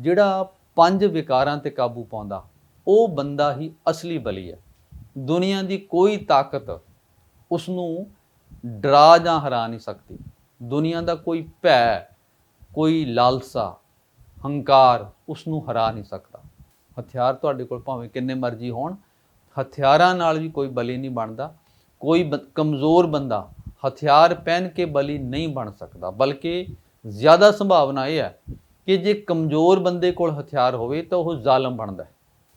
ਜਿਹੜਾ ਪੰਜ ਵਿਕਾਰਾਂ ਤੇ ਕਾਬੂ ਪਾਉਂਦਾ, ਉਹ ਬੰਦਾ ਹੀ ਅਸਲੀ ਬਲੀ ਹੈ। ਦੁਨੀਆ ਦੀ ਕੋਈ ਤਾਕਤ ਉਸ ਨੂੰ ਡਰਾ ਜਾਂ ਹਰਾ ਨਹੀਂ ਸਕਦੀ। ਦੁਨੀਆ ਦਾ ਕੋਈ ਭੈ, ਕੋਈ ਲਾਲਸਾ, ਹੰਕਾਰ ਉਸ ਨੂੰ ਹਰਾ ਨਹੀਂ ਸਕਦਾ। ਹਥਿਆਰ ਤੁਹਾਡੇ ਕੋਲ ਭਾਵੇਂ ਕਿੰਨੇ ਮਰਜ਼ੀ ਹੋਣ, ਹਥਿਆਰਾਂ ਨਾਲ ਵੀ ਕੋਈ ਬਲੀ ਨਹੀਂ ਬਣਦਾ। ਕੋਈ ਬ- ਕਮਜ਼ੋਰ ਬੰਦਾ ਹਥਿਆਰ ਪਹਿਨ ਕੇ ਬਲੀ ਨਹੀਂ ਬਣ ਸਕਦਾ। ਬਲਕਿ ਜ਼ਿਆਦਾ ਸੰਭਾਵਨਾ ਇਹ ਹੈ ਕਿ ਜੇ ਕਮਜ਼ੋਰ ਬੰਦੇ ਕੋਲ ਹਥਿਆਰ ਹੋਵੇ ਤਾਂ ਉਹ ਜ਼ਾਲਮ ਬਣਦਾ ਹੈ।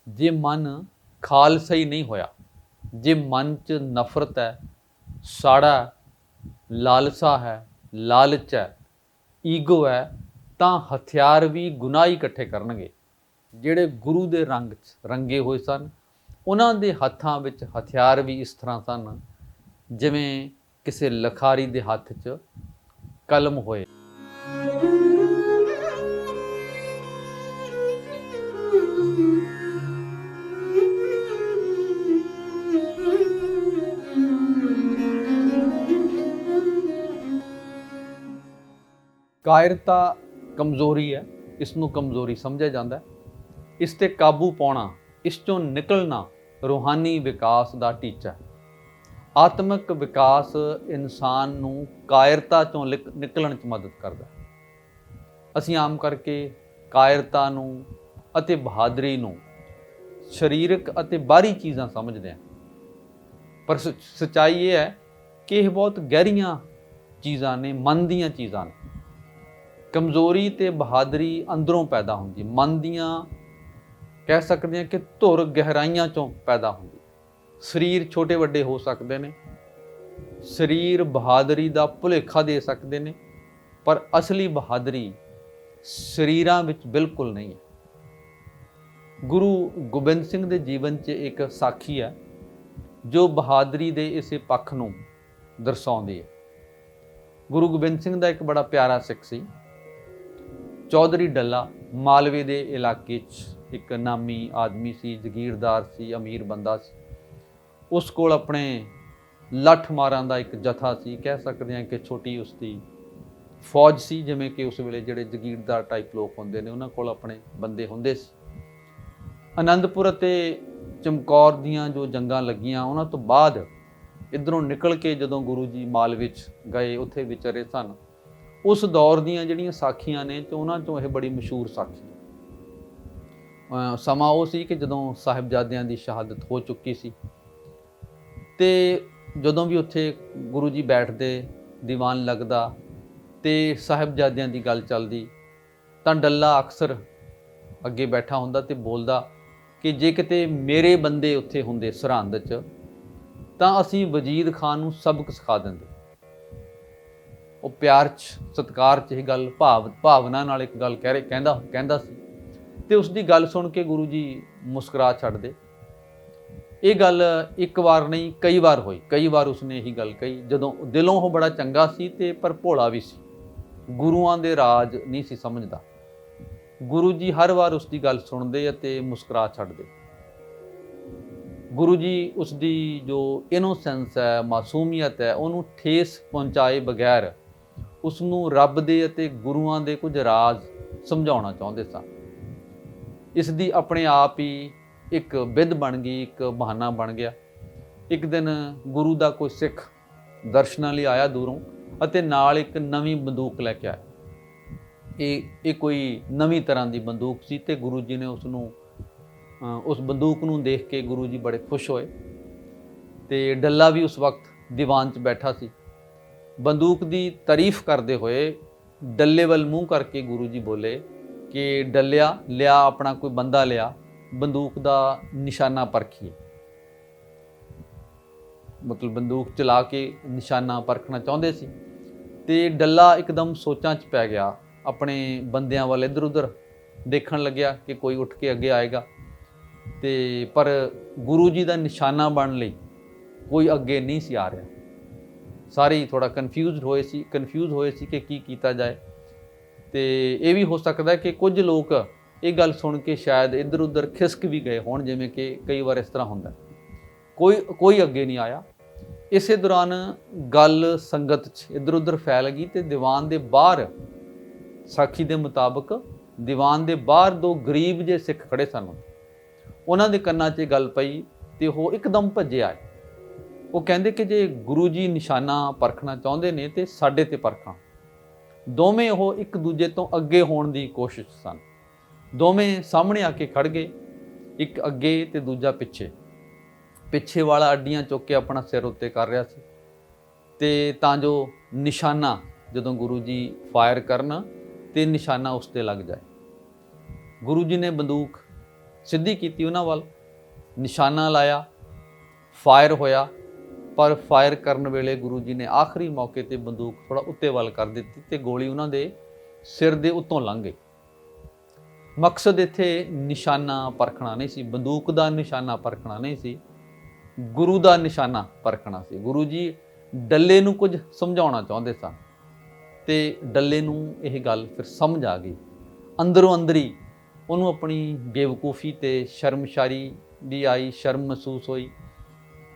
ਜੇ ਮਨ ਖਾਲਸਾ ਹੀ ਨਹੀਂ ਹੋਇਆ, ਜੇ ਮਨ 'ਚ ਨਫ਼ਰਤ ਹੈ, ਸਾੜਾ ਲਾਲਸਾ ਹੈ, ਲਾਲਚ ਹੈ, ਈਗੋ ਹੈ, ਤਾਂ ਹਥਿਆਰ ਵੀ ਗੁਨਾਹ ਹੀ ਇਕੱਠੇ ਕਰਨਗੇ। ਜਿਹੜੇ ਗੁਰੂ ਦੇ ਰੰਗ 'ਚ ਰੰਗੇ ਹੋਏ ਸਨ, ਉਹਨਾਂ ਦੇ ਹੱਥਾਂ ਵਿੱਚ ਹਥਿਆਰ ਵੀ ਇਸ ਤਰ੍ਹਾਂ ਸਨ, ਜਿਵੇਂ ਕਿਸੇ ਲਖਾਰੀ ਦੇ ਹੱਥ 'ਚ ਕਲਮ ਹੋਏ। ਕਾਇਰਤਾ ਕਮਜ਼ੋਰੀ ਹੈ ਇਸ ਨੂੰ ਕਮਜ਼ੋਰੀ ਸਮਝਿਆ ਜਾਂਦਾ ਹੈ। ਇਸ ਤੇ ਕਾਬੂ ਪਾਉਣਾ, ਇਸ ਚੋਂ ਨਿਕਲਣਾ ਰੂਹਾਨੀ ਵਿਕਾਸ ਦਾ ਟੀਚਾ ਹੈ। ਆਤਮਿਕ ਵਿਕਾਸ ਇਨਸਾਨ ਨੂੰ ਕਾਇਰਤਾ ਚੋਂ ਲਿਕ- ਨਿਕਲਣ 'ਚ ਮਦਦ ਕਰਦਾ ਹੈ। ਅਸੀਂ ਆਮ ਕਰਕੇ ਕਾਇਰਤਾ ਨੂੰ ਅਤੇ ਬਹਾਦਰੀ ਨੂੰ ਸਰੀਰਕ ਅਤੇ ਬਾਹਰੀ ਚੀਜ਼ਾਂ ਸਮਝਦੇ ਹਾਂ। ਪਰ ਸ- ਸੱਚਾਈ ਇਹ ਹੈ ਕਿ ਇਹ ਬਹੁਤ ਗਹਿਰੀਆਂ ਚੀਜ਼ਾਂ ਨੇ, ਮਨ ਦੀਆਂ ਚੀਜ਼ਾਂ ਨੇ। ਕਮਜ਼ੋਰੀ ਤੇ ਬਹਾਦਰੀ ਅੰਦਰੋਂ ਪੈਦਾ ਹੁੰਦੀ ਮਨ ਦੀਆਂ ਕਹਿ ਸਕਦੇ ਹਾਂ ਕਿ ਧੁਰ ਗਹਿਰਾਈਆਂ ਚੋਂ ਪੈਦਾ ਹੁੰਦੀ ਸਰੀਰ ਛੋਟੇ ਵੱਡੇ ਹੋ ਸਕਦੇ ਨੇ, ਸਰੀਰ ਬਹਾਦਰੀ ਦਾ ਭੁਲੇਖਾ ਦੇ ਸਕਦੇ ਨੇ, ਪਰ ਅਸਲੀ ਬਹਾਦਰੀ ਸਰੀਰਾਂ ਵਿੱਚ ਬਿਲਕੁਲ ਨਹੀਂ ਹੈ। ਗੁਰੂ ਗੋਬਿੰਦ ਸਿੰਘ ਦੇ ਜੀਵਨ 'ਚ ਇੱਕ ਸਾਖੀ ਹੈ, ਜੋ ਬਹਾਦਰੀ ਦੇ ਇਸੇ ਪੱਖ ਨੂੰ ਦਰਸਾਉਂਦੀ ਹੈ। ਗੁਰੂ ਗੋਬਿੰਦ ਸਿੰਘ ਦਾ ਇੱਕ ਬੜਾ ਪਿਆਰਾ ਸਿੱਖ ਸੀ। ਚੌਧਰੀ ਡੱਲਾ ਮਾਲਵੇ ਦੇ ਇਲਾਕੇ 'ਚ ਇੱਕ ਨਾਮੀ ਆਦਮੀ ਸੀ, ਜ਼ਗੀਰਦਾਰ ਸੀ, ਅਮੀਰ ਬੰਦਾ ਸੀ। ਉਸ ਕੋਲ ਆਪਣੇ ਲੱਠ ਮਾਰਾਂ ਦਾ ਇੱਕ ਜਥਾ ਸੀ। ਕਹਿ ਸਕਦੇ ਹਾਂ ਕਿ ਛੋਟੀ ਉਸ ਦੀ ਫੌਜ ਸੀ, ਜਿਵੇਂ ਕਿ ਉਸ ਵੇਲੇ ਜਿਹੜੇ ਜ਼ਗੀਰਦਾਰ ਟਾਈਪ ਲੋਕ ਹੁੰਦੇ ਨੇ, ਉਹਨਾਂ ਕੋਲ ਆਪਣੇ ਬੰਦੇ ਹੁੰਦੇ ਸੀ। ਆਨੰਦਪੁਰ ਅਤੇ ਚਮਕੌਰ ਦੀਆਂ ਜੋ ਜੰਗਾਂ ਲੱਗੀਆਂ, ਉਹਨਾਂ ਤੋਂ ਬਾਅਦ ਇਧਰੋਂ ਨਿਕਲ ਕੇ ਜਦੋਂ ਗੁਰੂ ਜੀ ਮਾਲ ਵਿੱਚ ਗਏ, ਉੱਥੇ ਵਿਚਰੇ ਸਨ। ਉਸ ਦੌਰ ਦੀਆਂ ਜਿਹੜੀਆਂ ਸਾਖੀਆਂ ਨੇ ਤੇ ਉਹਨਾਂ ਚੋਂ ਇਹ ਬੜੀ ਮਸ਼ਹੂਰ ਸਾਖੀ ਸਮਾਂ ਉਹ ਸੀ ਕਿ ਜਦੋਂ ਸਾਹਿਬਜ਼ਾਦਿਆਂ ਦੀ ਸ਼ਹਾਦਤ ਹੋ ਚੁੱਕੀ ਸੀ ਤੇ ਜਦੋਂ ਵੀ ਉੱਥੇ ਗੁਰੂ ਜੀ ਬੈਠਦੇ, ਦੀਵਾਨ ਲੱਗਦਾ ਤੇ ਸਾਹਿਬਜ਼ਾਦਿਆਂ ਦੀ ਗੱਲ ਚੱਲਦੀ, ਤਾਂ ਡੱਲਾ ਅਕਸਰ ਅੱਗੇ ਬੈਠਾ ਹੁੰਦਾ ਤੇ ਬੋਲਦਾ ਕਿ ਜੇ ਕਿਤੇ ਮੇਰੇ ਬੰਦੇ ਉੱਥੇ ਹੁੰਦੇ ਸਰਹੰਦ 'ਚ, ਤਾਂ ਅਸੀਂ ਵਜੀਦ ਖਾਨ ਨੂੰ ਸਬਕ ਸਿਖਾ ਦਿੰਦੇ। ਉਹ ਪਿਆਰ 'ਚ, ਸਤਿਕਾਰ 'ਚ ਇਹ ਗੱਲ ਭਾਵ, ਭਾਵਨਾ ਨਾਲ ਇੱਕ ਗੱਲ ਕਹਿ ਰਹੇ ਕਹਿੰਦਾ ਕਹਿੰਦਾ ਸੀ। ਤੇ ਉਸ ਦੀ ਗੱਲ ਸੁਣ ਕੇ ਗੁਰੂ ਜੀ ਮੁਸਕਰਾ ਛੱਡਦੇ ਇਹ ਗੱਲ ਇੱਕ ਵਾਰ ਨਹੀਂ, ਕਈ ਵਾਰ ਹੋਈ। ਕਈ ਵਾਰ ਉਸਨੇ ਇਹੀ ਗੱਲ ਕਹੀ। ਜਦੋਂ ਦਿਲੋਂ ਉਹ ਬੜਾ ਚੰਗਾ ਸੀ ਤੇ ਪਰ ਭੋਲਾ ਵੀ ਸੀ। ਗੁਰੂਆਂ ਦੇ ਰਾਜ ਨਹੀਂ ਸੀ ਸਮਝਦਾ। ਗੁਰੂ ਜੀ ਹਰ ਵਾਰ ਉਸ ਦੀ ਗੱਲ ਸੁਣਦੇ ਅਤੇ ਮੁਸਕਰਾ ਛੱਡਦੇ ਗੁਰੂ ਜੀ ਉਸ ਦੀ ਜੋ ਇਨੋਸੈਂਸ ਹੈ, ਮਾਸੂਮੀਅਤ ਹੈ, ਉਹਨੂੰ ਠੇਸ ਪਹੁੰਚਾਏ ਬਗੈਰ ਉਸ ਨੂੰ ਰੱਬ ਦੇ ਅਤੇ ਗੁਰੂਆਂ ਦੇ ਕੁਝ ਰਾਜ਼ ਸਮਝਾਉਣਾ ਚਾਹੁੰਦੇ ਸਨ। ਇਸ ਦੀ ਆਪਣੇ ਆਪ ਹੀ ਇੱਕ ਵਿਧ ਬਣ ਗਈ, ਇੱਕ ਬਹਾਨਾ ਬਣ ਗਿਆ। ਇੱਕ ਦਿਨ ਗੁਰੂ ਦਾ ਕੋਈ ਸਿੱਖ ਦਰਸ਼ਨਾਂ ਲਈ ਆਇਆ ਦੂਰੋਂ ਅਤੇ ਨਾਲ ਇੱਕ ਨਵੀਂ ਬੰਦੂਕ ਲੈ ਕੇ ਆਇਆ। ਇਹ ਇਹ ਕੋਈ ਨਵੀਂ ਤਰ੍ਹਾਂ ਦੀ ਬੰਦੂਕ ਸੀ ਤੇ ਗੁਰੂ ਜੀ ਨੇ ਉਸ ਨੂੰ ਉਸ ਬੰਦੂਕ ਨੂੰ ਦੇਖ ਕੇ ਗੁਰੂ ਜੀ ਬੜੇ ਖੁਸ਼ ਹੋਏ ਤੇ ਡੱਲਾ ਵੀ ਉਸ ਵਕਤ ਦੀਵਾਨ 'ਚ ਬੈਠਾ ਸੀ। ਬੰਦੂਕ ਦੀ ਤਾਰੀਫ ਕਰਦੇ ਹੋਏ ਡੱਲੇ ਵੱਲ ਮੂੰਹ ਕਰਕੇ ਗੁਰੂ ਜੀ ਬੋਲੇ ਕਿ ਡੱਲਿਆ, ਲਿਆ ਆਪਣਾ ਕੋਈ ਬੰਦਾ ਲਿਆ, ਬੰਦੂਕ ਦਾ ਨਿਸ਼ਾਨਾ ਪਰਖੀਏ। ਮਤਲਬ ਬੰਦੂਕ ਚਲਾ ਕੇ ਨਿਸ਼ਾਨਾ ਪਰਖਣਾ ਚਾਹੁੰਦੇ ਸੀ ਤੇ ਡੱਲਾ ਇੱਕਦਮ ਸੋਚਾਂ 'ਚ ਪੈ ਗਿਆ, ਆਪਣੇ ਬੰਦਿਆਂ ਵੱਲ ਇੱਧਰ ਉੱਧਰ ਦੇਖਣ ਲੱਗਿਆ ਕਿ ਕੋਈ ਉੱਠ ਕੇ ਅੱਗੇ ਆਏਗਾ। ਤੇ ਪਰ ਗੁਰੂ ਜੀ ਦਾ ਨਿਸ਼ਾਨਾ ਬਣਨ ਲਈ ਕੋਈ ਅੱਗੇ ਨਹੀਂ ਸੀ ਆ ਰਿਹਾ। ਸਾਰੇ ਹੀ ਥੋੜਾ ਕਨਫਿਊਜ਼ਡ ਹੋਏ ਸੀ ਕਨਫਿਊਜ਼ ਹੋਏ ਸੀ ਕਿ ਕੀ ਕੀਤਾ ਜਾਏ। ਤੇ ਇਹ ਵੀ ਹੋ ਸਕਦਾ ਕਿ ਕੁਝ ਲੋਕ ਇਹ ਗੱਲ ਸੁਣ ਕੇ ਸ਼ਾਇਦ ਇੱਧਰ ਉੱਧਰ ਖਿਸਕ ਵੀ ਗਏ ਹੋਣ, ਜਿਵੇਂ ਕਿ ਕਈ ਵਾਰ ਇਸ ਤਰ੍ਹਾਂ ਹੁੰਦਾ ਕੋਈ ਕੋਈ ਅੱਗੇ ਨਹੀਂ ਆਇਆ। ਇਸੇ ਦੌਰਾਨ ਗੱਲ ਸੰਗਤ 'ਚ ਇੱਧਰ ਉੱਧਰ ਫੈਲ ਗਈ ਤੇ ਦੀਵਾਨ ਦੇ ਬਾਹਰ, ਸਾਖੀ ਦੇ ਮੁਤਾਬਕ ਦੀਵਾਨ ਦੇ ਬਾਹਰ ਦੋ ਗਰੀਬ ਜੇ ਸਿੱਖ ਖੜੇ ਸਨ। ਉਹਨਾਂ ਦੇ ਕੰਨਾਂ 'ਚ ਗੱਲ ਪਈ ਤੇ ਉਹ ਇੱਕਦਮ ਭੱਜੇ ਆਏ। ਉਹ ਕਹਿੰਦੇ ਕਿ ਜੇ ਗੁਰੂ ਜੀ ਨਿਸ਼ਾਨਾ ਪਰਖਣਾ ਚਾਹੁੰਦੇ ਨੇ ਤੇ ਸਾਡੇ ਤੇ ਪਰਖਾਂ। ਦੋਵੇਂ ਉਹ ਇੱਕ ਦੂਜੇ ਤੋਂ ਅੱਗੇ ਹੋਣ ਦੀ ਕੋਸ਼ਿਸ਼ ਸਨ। ਦੋਵੇਂ ਸਾਹਮਣੇ ਆ ਕੇ ਖੜ ਗਏ, ਇੱਕ ਅੱਗੇ ਤੇ ਦੂਜਾ ਪਿੱਛੇ। ਪਿੱਛੇ ਵਾਲਾ ਅੱਡੀਆਂ ਚੁੱਕ ਕੇ ਆਪਣਾ ਸਿਰ ਉੱਤੇ ਕਰ ਰਿਹਾ ਸੀ ਤੇ ਤਾਂ ਜੋ ਨਿਸ਼ਾਨਾ ਜਦੋਂ ਗੁਰੂ ਜੀ ਫਾਇਰ ਕਰਨ ਤੇ ਨਿਸ਼ਾਨਾ ਉਸ ਤੇ ਲੱਗ ਜਾਏ। ਗੁਰੂ ਜੀ ਨੇ ਬੰਦੂਕ ਸਿੱਧੀ ਕੀਤੀ ਉਹਨਾਂ ਵੱਲ, ਨਿਸ਼ਾਨਾ ਲਾਇਆ, ਫਾਇਰ ਹੋਇਆ। ਪਰ ਫਾਇਰ ਕਰਨ ਵੇਲੇ ਗੁਰੂ ਜੀ ਨੇ ਆਖਰੀ ਮੌਕੇ ਤੇ ਬੰਦੂਕ ਥੋੜਾ ਉੱਤੇ ਵੱਲ ਕਰ ਦਿੱਤੀ ਤੇ ਗੋਲੀ ਉਹਨਾਂ ਦੇ ਸਿਰ ਦੇ ਉੱਤੋਂ ਲੰਘ ਗਈ। ਮਕਸਦ ਇੱਥੇ ਨਿਸ਼ਾਨਾ ਪਰਖਣਾ ਨਹੀਂ ਸੀ, ਬੰਦੂਕ ਦਾ ਨਿਸ਼ਾਨਾ ਪਰਖਣਾ ਨਹੀਂ ਸੀ, ਗੁਰੂ ਦਾ ਨਿਸ਼ਾਨਾ ਪਰਖਣਾ ਸੀ। ਗੁਰੂ ਜੀ ਡੱਲੇ ਨੂੰ ਕੁਝ ਸਮਝਾਉਣਾ ਚਾਹੁੰਦੇ ਸਨ ਤੇ ਡੱਲੇ ਨੂੰ ਇਹ ਗੱਲ ਫਿਰ ਸਮਝ ਆ ਗਈ। ਅੰਦਰੋਂ ਅੰਦਰੀ ਉਹਨੂੰ ਆਪਣੀ ਬੇਵਕੂਫੀ ਤੇ ਸ਼ਰਮਸ਼ਾਰੀ ਵੀ ਆਈ, ਸ਼ਰਮ ਮਹਿਸੂਸ ਹੋਈ।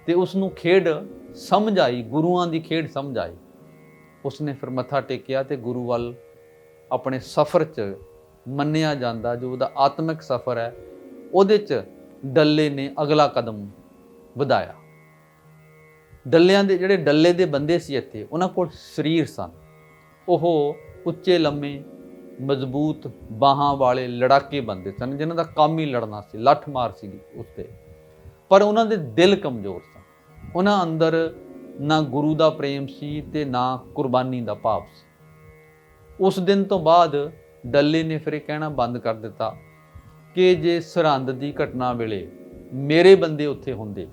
ਤੇ ਉਸ ਨੂੰ ਖੇਡ ਸਮਝ ਆਈ, ਗੁਰੂਆਂ ਦੀ ਖੇਡ ਸਮਝ ਆਈ। ਉਸਨੇ ਫਿਰ ਮੱਥਾ ਟੇਕਿਆ ਤੇ ਗੁਰੂ ਵੱਲ ਆਪਣੇ ਸਫ਼ਰ 'ਚ ਮੰਨਿਆ ਜਾਂਦਾ, ਜੋ ਉਹਦਾ ਆਤਮਿਕ ਸਫ਼ਰ ਹੈ, ਉਹਦੇ 'ਚ ਡੱਲੇ ਨੇ ਅਗਲਾ ਕਦਮ ਵਧਾਇਆ। ਡੱਲਿਆਂ ਦੇ, ਜਿਹੜੇ ਡੱਲੇ ਦੇ ਬੰਦੇ ਸੀ ਇੱਥੇ, ਉਹਨਾਂ ਕੋਲ ਸਰੀਰ ਸਨ। ਉਹ ਉੱਚੇ, ਲੰਮੇ, ਮਜ਼ਬੂਤ ਬਾਹਾਂ ਵਾਲੇ ਲੜਾਕੇ ਬੰਦੇ ਸਨ, ਜਿਨ੍ਹਾਂ ਦਾ ਕੰਮ ਹੀ ਲੜਨਾ ਸੀ, ਲੱਠ ਮਾਰ ਸੀਗੀ ਉਸ ਤੇ। ਪਰ ਉਹਨਾਂ ਦੇ ਦਿਲ ਕਮਜ਼ੋਰ ਸਨ। ਉਹਨਾਂ ਅੰਦਰ ਨਾ ਗੁਰੂ ਦਾ ਪ੍ਰੇਮ ਸੀ ਤੇ ਨਾ ਕੁਰਬਾਨੀ ਦਾ ਭਾਵ ਸੀ। ਉਸ ਦਿਨ ਤੋਂ ਬਾਅਦ ਡੱਲੇ ਨੇ ਫਿਰ ਇਹ ਕਹਿਣਾ ਬੰਦ ਕਰ ਦਿੱਤਾ ਕਿ ਜੇ ਸਰਹੰਦ ਦੀ ਘਟਨਾ ਵੇਲੇ ਮੇਰੇ ਬੰਦੇ ਉੱਥੇ ਹੁੰਦੇ,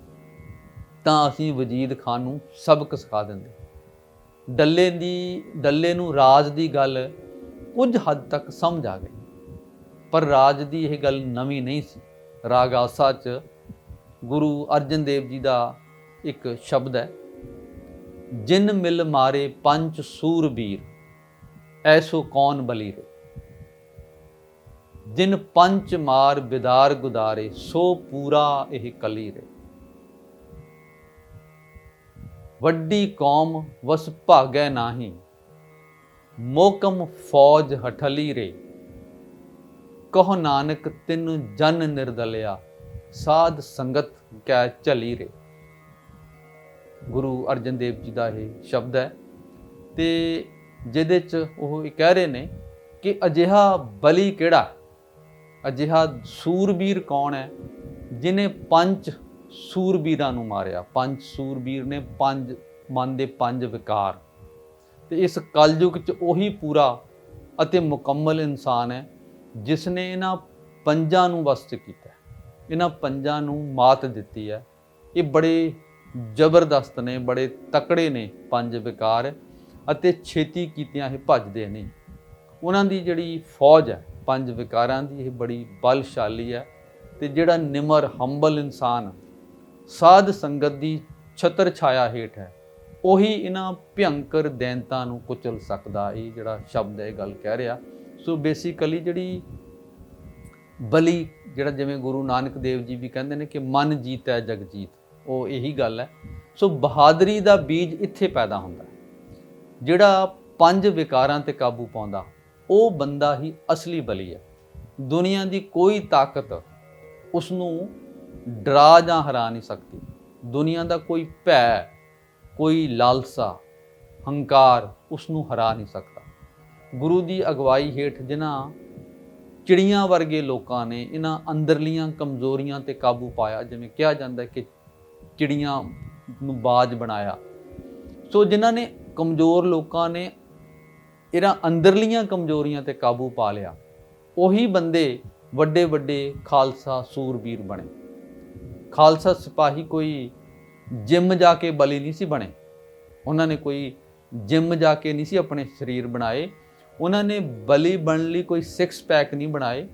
ਤਾਂ ਅਸੀਂ ਵਜੀਦ ਖਾਨ ਨੂੰ ਸਬਕ ਸਿਖਾ ਦਿੰਦੇ। ਡੱਲੇ ਦੀ, ਡੱਲੇ ਨੂੰ ਰਾਜ ਦੀ ਗੱਲ ਕੁਝ ਹੱਦ ਤੱਕ ਸਮਝ ਆ ਗਈ, ਪਰ ਰਾਜ ਦੀ ਇਹ ਗੱਲ ਨਵੀਂ ਨਹੀਂ ਸੀ। ਰਾਗ ਆਸਾ ਚ ਗੁਰੂ ਅਰਜਨ ਦੇਵ ਜੀ ਦਾ ਇੱਕ ਸ਼ਬਦ ਹੈ। ਜਿਨ ਮਿਲ ਮਾਰੇ ਪੰਜ ਸੂਰਬੀਰ, ਐਸੋ ਕੌਣ ਬਲੀ ਰੇ ਜਿਨ ਪੰਚ ਮਾਰ ਬਿਦਾਰ ਗੁਦਾਰੇ, ਸੋ ਪੂਰਾ ਇਹ ਕਲੀ ਰੇ ਵੱਡੀ ਕੌਮ ਵਸ ਭਾਗੈ ਨਾਹੀ, ਮੋਕਮ ਫੌਜ ਹਠਲੀ ਰੇ। ਕਹੋ ਨਾਨਕ ਤਿਨ ਜਨ ਨਿਰਦਲਿਆ, ਸਾਧ ਸੰਗਤ ਕੈ ਚਲੀ ਰੇ। ਗੁਰੂ ਅਰਜਨ ਦੇਵ ਜੀ ਦਾ ਇਹ ਸ਼ਬਦ ਹੈ। ਤੇ ਜਿਹਦੇ ਚ ਉਹ ਇਹ ਕਹਿ ਰਹੇ ਨੇ ਕਿ ਅਜਿਹਾ ਬਲੀ ਕਿਹੜਾ? ਅਜਿਹਾ ਸੂਰਬੀਰ ਕੌਣ ਹੈ ਜਿਨੇ ਪੰਜ ਸੂਰਬੀਰਾਂ ਨੂੰ ਮਾਰਿਆ? ਪੰਜ ਸੂਰਬੀਰ ਨੇ ਪੰਜ ਮਨ ਦੇ ਪੰਜ ਵਿਕਾਰ। ਤੇ ਇਸ ਕਲਯੁਗ ਚ ਉਹੀ ਪੂਰਾ ਅਤੇ ਮੁਕੰਮਲ ਇਨਸਾਨ ਹੈ ਜਿਸ ਨੇ ਇਹਨਾਂ ਪੰਜਾਂ ਨੂੰ ਵਸ ਕੀਤਾ ਇਹਨਾਂ ਪੰਜਾਂ ਨੂੰ ਮਾਤ ਦਿੱਤੀ ਹੈ। ਇਹ ਬੜੇ ਜ਼ਬਰਦਸਤ ਨੇ, ਬੜੇ ਤਕੜੇ ਨੇ ਪੰਜ ਵਿਕਾਰ ਅਤੇ ਛੇਤੀ ਕੀਤਿਆਂ ਇਹ ਭੱਜਦੇ ਨਹੀਂ ਉਹਨਾਂ ਦੀ ਜਿਹੜੀ ਫੌਜ ਹੈ, ਪੰਜ ਵਿਕਾਰਾਂ ਦੀ, ਇਹ ਬੜੀ ਬਲਸ਼ਾਲੀ ਹੈ ਤੇ ਜਿਹੜਾ ਨਿਮਰ, ਹੰਬਲ ਇਨਸਾਨ ਸਾਧ ਸੰਗਤ ਦੀ ਛਤਰ ਛਾਇਆ ਹੇਠ ਹੈ, ਉਹੀ ਇਹਨਾਂ ਭਿਅੰਕਰ ਦੈਂਤਾਂ ਨੂੰ ਕੁਚਲ ਸਕਦਾ, ਇਹ ਜਿਹੜਾ ਸ਼ਬਦ ਹੈ, ਇਹ ਗੱਲ ਕਹਿ ਰਿਹਾ। ਸੋ ਬੇਸਿਕਲੀ ਜਿਹੜੀ ਬਲੀ, ਜਿਹੜਾ ਜਿਵੇਂ ਗੁਰੂ ਨਾਨਕ ਦੇਵ ਜੀ ਵੀ ਕਹਿੰਦੇ ਨੇ ਕਿ ਮਨ ਜੀਤੈ ਜਗ ਜੀਤ ਉਹ ਇਹੀ ਗੱਲ ਹੈ। ਸੋ ਬਹਾਦਰੀ ਦਾ ਬੀਜ ਇੱਥੇ ਪੈਦਾ ਹੁੰਦਾ। ਜਿਹੜਾ ਪੰਜ ਵਿਕਾਰਾਂ ਤੇ ਕਾਬੂ ਪਾਉਂਦਾ, ਉਹ ਬੰਦਾ ਹੀ ਅਸਲੀ ਬਲੀ ਹੈ। ਦੁਨੀਆ ਦੀ ਕੋਈ ਤਾਕਤ ਉਸ ਨੂੰ ਡਰਾ ਜਾਂ ਹਰਾ ਨਹੀਂ ਸਕਦੀ। ਦੁਨੀਆ ਦਾ ਕੋਈ ਭੈ, ਕੋਈ ਲਾਲਸਾ, ਹੰਕਾਰ ਉਸ ਨੂੰ ਹਰਾ ਨਹੀਂ ਸਕਦਾ। ਗੁਰੂ ਦੀ ਅਗਵਾਈ ਹੇਠ ਜਿਨ੍ਹਾਂ ਚਿੜੀਆਂ ਵਰਗੇ ਲੋਕਾਂ ਨੇ ਇਹਨਾਂ ਅੰਦਰਲੀਆਂ ਕਮਜ਼ੋਰੀਆਂ ਤੇ ਕਾਬੂ ਪਾਇਆ, ਜਿਵੇਂ ਕਿਹਾ ਜਾਂਦਾ ਕਿ ਚਿੜੀਆਂ ਨੂੰ ਬਾਜ ਬਣਾਇਆ। ਸੋ ਜਿਨ੍ਹਾਂ ਨੇ ਕਮਜ਼ੋਰ ਲੋਕਾਂ ਨੇ ਇਹਨਾਂ ਅੰਦਰਲੀਆਂ ਕਮਜ਼ੋਰੀਆਂ ਤੇ ਕਾਬੂ ਪਾ ਲਿਆ, ਉਹੀ ਬੰਦੇ ਵੱਡੇ ਵੱਡੇ ਖਾਲਸਾ ਸੂਰਬੀਰ ਬਣੇ। ਖਾਲਸਾ ਸਿਪਾਹੀ ਕੋਈ ਜਿਮ ਜਾ ਕੇ ਬਲੀ ਨਹੀਂ ਸੀ ਬਣੇ। ਉਹਨਾਂ ਨੇ ਕੋਈ ਜਿਮ ਜਾ ਕੇ ਨਹੀਂ ਸੀ ਆਪਣੇ ਸਰੀਰ ਬਣਾਏ। ਉਹਨਾਂ ਨੇ ਬਲੀ ਬਣਨ ਲਈ ਕੋਈ ਸਿਕਸ ਪੈਕ ਨਹੀਂ ਬਣਾਏ।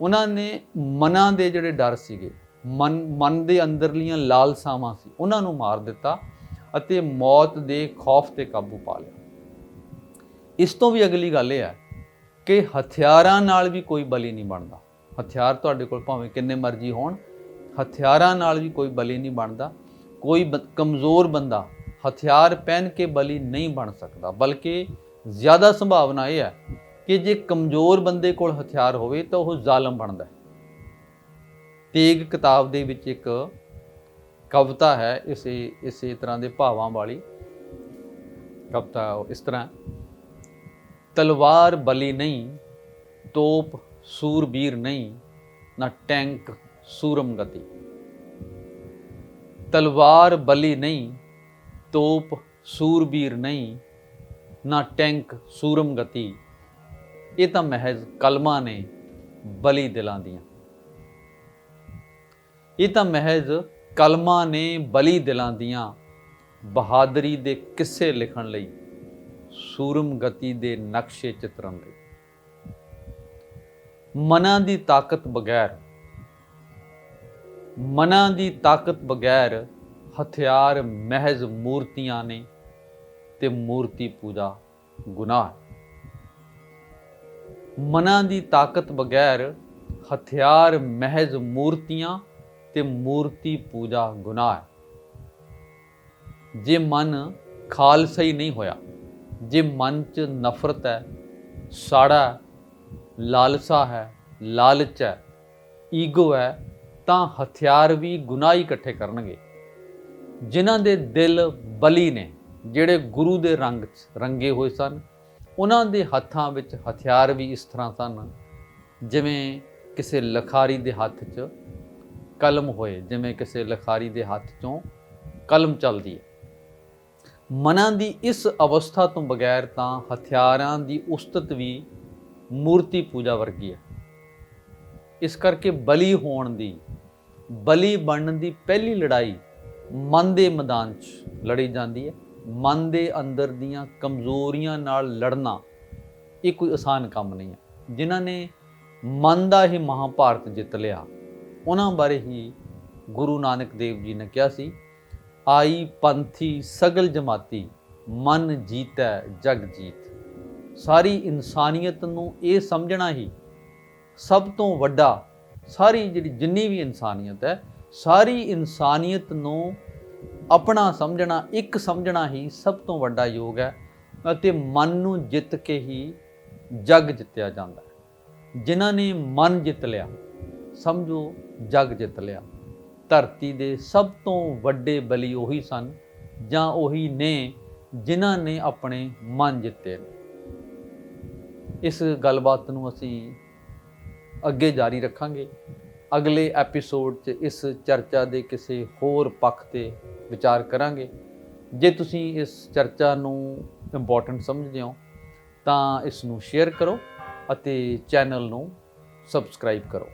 ਉਹਨਾਂ ਨੇ ਮਨਾਂ ਦੇ ਜਿਹੜੇ ਡਰ ਸੀਗੇ ਮਨ ਮਨ ਦੇ ਅੰਦਰਲੀਆਂ ਲਾਲਸਾਵਾਂ ਸੀ, ਉਹਨਾਂ ਨੂੰ ਮਾਰ ਦਿੱਤਾ ਅਤੇ ਮੌਤ ਦੇ ਖੌਫ ਤੇ ਕਾਬੂ ਪਾ ਲਿਆ। ਇਸ ਤੋਂ ਵੀ ਅਗਲੀ ਗੱਲ ਇਹ ਹੈ ਕਿ ਹਥਿਆਰਾਂ ਨਾਲ ਵੀ ਕੋਈ ਬਲੀ ਨਹੀਂ ਬਣਦਾ। ਹਥਿਆਰ ਤੁਹਾਡੇ ਕੋਲ ਭਾਵੇਂ ਕਿੰਨੇ ਮਰਜ਼ੀ ਹੋਣ, ਹਥਿਆਰਾਂ ਨਾਲ ਵੀ ਕੋਈ ਬਲੀ ਨਹੀਂ ਬਣਦਾ। ਕੋਈ ਬ- ਕਮਜ਼ੋਰ ਬੰਦਾ ਹਥਿਆਰ ਪਹਿਨ ਕੇ ਬਲੀ ਨਹੀਂ ਬਣ ਸਕਦਾ, ਬਲਕਿ ਜ਼ਿਆਦਾ ਸੰਭਾਵਨਾ ਇਹ ਹੈ ਕਿ ਜੇ ਕਮਜ਼ੋਰ ਬੰਦੇ ਕੋਲ ਹਥਿਆਰ ਹੋਵੇ ਤਾਂ ਉਹ ਜ਼ਾਲਮ ਬਣਦਾ ਹੈ। ਤੇਗ ਕਿਤਾਬ ਦੇ ਵਿੱਚ ਇੱਕ ਕਵਿਤਾ ਹੈ ਇਸੇ ਇਸੇ ਤਰ੍ਹਾਂ ਦੇ ਭਾਵਾਂ ਵਾਲੀ। ਕਵਿਤਾ ਉਹ ਇਸ ਤਰ੍ਹਾਂ ਤਲਵਾਰ ਬਲੀ ਨਹੀਂ, ਤੋਪ ਸੂਰਬੀਰ ਨਹੀਂ, ਨਾ ਟੈਂਕ ਸੂਰਮ ਗਤੀ। ਤਲਵਾਰ ਬਲੀ ਨਹੀਂ, ਤੋਪ ਸੂਰਬੀਰ ਨਹੀਂ, ਨਾ ਟੈਂਕ ਸੂਰਮ ਗਤੀ। ਇਹ ਤਾਂ ਮਹਿਜ਼ ਕਲਮਾਂ ਨੇ ਬਲੀ ਦਿਲਾਂ ਦੀਆਂ। ਇਹ ਤਾਂ ਮਹਿਜ਼ ਕਲਮਾਂ ਨੇ ਬਲੀ ਦਿਲਾਂ ਦੀਆਂ ਬਹਾਦਰੀ ਦੇ ਕਿੱਸੇ ਲਿਖਣ ਲਈ ਸੂਰਮ ਗਤੀ ਦੇ ਨਕਸ਼ੇ ਚਿੱਤਰਨ ਲਈ। ਮਨਾਂ ਦੀ ਤਾਕਤ ਬਗੈਰ, ਮਨਾਂ ਦੀ ਤਾਕਤ ਬਗੈਰ ਹਥਿਆਰ ਮਹਿਜ਼ ਮੂਰਤੀਆਂ ਨੇ ਤੇ ਮੂਰਤੀ ਪੂਜਾ ਗੁਨਾਹ ਮਨਾਂ ਦੀ ਤਾਕਤ ਬਗੈਰ ਹਥਿਆਰ ਮਹਿਜ਼ ਮੂਰਤੀਆਂ ਤੇ ਮੂਰਤੀ ਪੂਜਾ ਗੁਨਾਹ ਹੈ। ਜੇ ਮਨ ਖਾਲਸਾ ਹੀ ਨਹੀਂ ਹੋਇਆ ਜੇ ਮਨ 'ਚ ਨਫ਼ਰਤ ਹੈ ਸਾੜਾ ਹੈ, ਲਾਲਸਾ ਹੈ ਲਾਲਚ ਹੈ ਈਗੋ ਹੈ ਤਾਂ ਹਥਿਆਰ ਵੀ ਗੁਨਾਹ ਇਕੱਠੇ ਕਰਨਗੇ। ਜਿਨ੍ਹਾਂ ਦੇ ਦਿਲ ਬਲੀ ਨੇ ਜਿਹੜੇ ਗੁਰੂ ਦੇ ਰੰਗ 'ਚ ਰੰਗੇ ਹੋਏ ਸਨ ਉਹਨਾਂ ਦੇ ਹੱਥਾਂ ਵਿੱਚ ਹਥਿਆਰ ਵੀ ਇਸ ਤਰ੍ਹਾਂ ਸਨ ਜਿਵੇਂ ਕਿਸੇ ਲਖਾਰੀ ਦੇ ਹੱਥ 'ਚ ਕਲਮ ਹੋਏ, ਜਿਵੇਂ ਕਿਸੇ ਲਖਾਰੀ ਦੇ ਹੱਥ 'ਚੋਂ ਕਲਮ ਚੱਲਦੀ ਹੈ। ਮਨਾਂ ਦੀ ਇਸ ਅਵਸਥਾ ਤੋਂ ਬਗੈਰ ਤਾਂ ਹਥਿਆਰਾਂ ਦੀ ਉਸਤਤ ਵੀ ਮੂਰਤੀ ਪੂਜਾ ਵਰਗੀ ਹੈ। ਇਸ ਕਰਕੇ ਬਲੀ ਹੋਣ ਦੀ, ਬਲੀ ਬਣਨ ਦੀ ਪਹਿਲੀ ਲੜਾਈ ਮਨ ਦੇ ਮੈਦਾਨ 'ਚ ਲੜੀ ਜਾਂਦੀ ਹੈ। ਮਨ ਦੇ ਅੰਦਰ ਦੀਆਂ ਕਮਜ਼ੋਰੀਆਂ ਨਾਲ ਲੜਨਾ ਇਹ ਕੋਈ ਆਸਾਨ ਕੰਮ ਨਹੀਂ ਹੈ। ਜਿਨ੍ਹਾਂ ਨੇ ਮਨ ਦਾ ਹੀ ਮਹਾਭਾਰਤ ਜਿੱਤ ਲਿਆ ਉਹਨਾਂ ਬਾਰੇ ਹੀ ਗੁਰੂ ਨਾਨਕ ਦੇਵ ਜੀ ਨੇ ਕਿਹਾ ਸੀ, ਆਈ ਪੰਥੀ ਸਗਲ ਜਮਾਤੀ, ਮਨ ਜੀਤੈ ਜਗ ਜੀਤ। ਸਾਰੀ ਇਨਸਾਨੀਅਤ ਨੂੰ ਇਹ ਸਮਝਣਾ ਹੀ ਸਭ ਤੋਂ ਵੱਡਾ, ਸਾਰੀ ਜਿਹੜੀ ਜਿੰਨੀ ਵੀ ਇਨਸਾਨੀਅਤ ਹੈ, ਸਾਰੀ ਇਨਸਾਨੀਅਤ ਨੂੰ ਆਪਣਾ ਸਮਝਣਾ, ਇੱਕ ਸਮਝਣਾ ਹੀ ਸਭ ਤੋਂ ਵੱਡਾ ਯੋਗ ਹੈ ਅਤੇ ਮਨ ਨੂੰ ਜਿੱਤ ਕੇ ਹੀ ਜਗ ਜਿੱਤਿਆ ਜਾਂਦਾ ਹੈ। ਜਿਨ੍ਹਾਂ ਨੇ ਮਨ ਜਿੱਤ ਲਿਆ, ਸਮਝੋ ਜਗ ਜਿੱਤ ਲਿਆ। ਧਰਤੀ ਦੇ ਸਭ ਤੋਂ ਵੱਡੇ ਬਲੀ ਉਹੀ ਸਨ, ਜਾਂ ਉਹੀ ਨੇ ਜਿਨ੍ਹਾਂ ਨੇ ਆਪਣੇ ਮਨ ਜਿੱਤੇ ਨੇ। ਇਸ ਗੱਲਬਾਤ ਨੂੰ ਅਸੀਂ ਅੱਗੇ ਜਾਰੀ ਰੱਖਾਂਗੇ। ਅਗਲੇ ਐਪੀਸੋਡ 'ਚ ਇਸ ਚਰਚਾ ਦੇ ਕਿਸੇ ਹੋਰ ਪੱਖ ਤੇ ਵਿਚਾਰ ਕਰਾਂਗੇ। ਜੇ ਤੁਸੀਂ ਇਸ ਚਰਚਾ ਨੂੰ ਇੰਪੋਰਟੈਂਟ ਸਮਝਦੇ ਹੋ, ਤਾਂ ਇਸ ਨੂੰ ਸ਼ੇਅਰ ਕਰੋ ਅਤੇ ਚੈਨਲ ਨੂੰ ਸਬਸਕ੍ਰਾਈਬ ਕਰੋ।